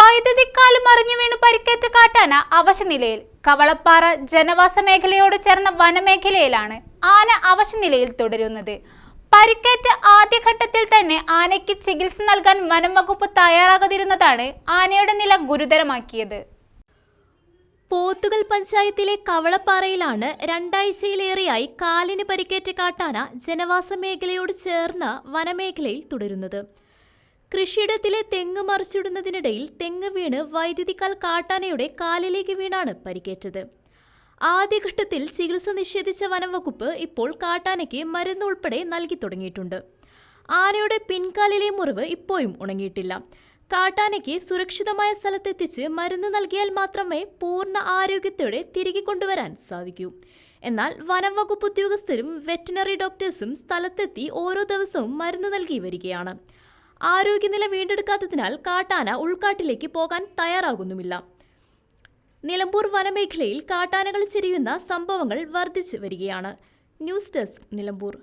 വൈദ്യുതിക്കാൽ മറിഞ്ഞു വീണു പരിക്കേറ്റ കാട്ടാന അവശനിലയിൽ. കവളപ്പാറ ജനവാസ മേഖലയോട് ചേർന്ന വനമേഖലയിലാണ് ആന അവശനിലയിൽ തുടരുന്നത്. പരിക്കേറ്റ ആദ്യഘട്ടത്തിൽ തന്നെ ആനയ്ക്ക് ചികിത്സ നൽകാൻ വനം വകുപ്പ് തയ്യാറാകാതിരുന്നതാണ് ആനയുടെ നില ഗുരുതരമാക്കിയത്. പോത്തുകൽ പഞ്ചായത്തിലെ കവളപ്പാറയിലാണ് രണ്ടാഴ്ചയിലേറെയായി കാലിന് പരിക്കേറ്റ കാട്ടാന ജനവാസ മേഖലയോട് ചേർന്ന വനമേഖലയിൽ തുടരുന്നത്. കൃഷിയിടത്തിലെ തെങ്ങ് മറിച്ചിടുന്നതിനിടയിൽ തെങ്ങ് വീണ് വൈദ്യുതിക്കാൽ കാട്ടാനയുടെ കാലിലേക്ക് വീണാണ് പരിക്കേറ്റത്. ആദ്യഘട്ടത്തിൽ ചികിത്സ നിഷേധിച്ച വനംവകുപ്പ് ഇപ്പോൾ കാട്ടാനയ്ക്ക് മരുന്ന് ഉൾപ്പെടെ നൽകി തുടങ്ങിയിട്ടുണ്ട്. ആനയുടെ പിൻകാലിലെ മുറിവ് ഇപ്പോഴും ഉണങ്ങിയിട്ടില്ല. കാട്ടാനയ്ക്ക് സുരക്ഷിതമായ സ്ഥലത്തെത്തിച്ച് മരുന്ന് നൽകിയാൽ മാത്രമേ പൂർണ ആരോഗ്യത്തോടെ തിരികെ കൊണ്ടുവരാൻ സാധിക്കൂ. എന്നാൽ വനം വകുപ്പ് ഉദ്യോഗസ്ഥരും വെറ്റിനറി ഡോക്ടേഴ്സും സ്ഥലത്തെത്തി ഓരോ ദിവസവും മരുന്ന് നൽകി വരികയാണ്. ആരോഗ്യനില വീണ്ടെടുക്കാത്തതിനാൽ കാട്ടാന ഉൾക്കാട്ടിലേക്ക് പോകാൻ തയ്യാറാകുന്നുമില്ല. നിലമ്പൂർ വനമേഖലയിൽ കാട്ടാനകൾ ചെരിയുന്ന സംഭവങ്ങൾ വർദ്ധിച്ചു വരികയാണ്. News desk Nilambur.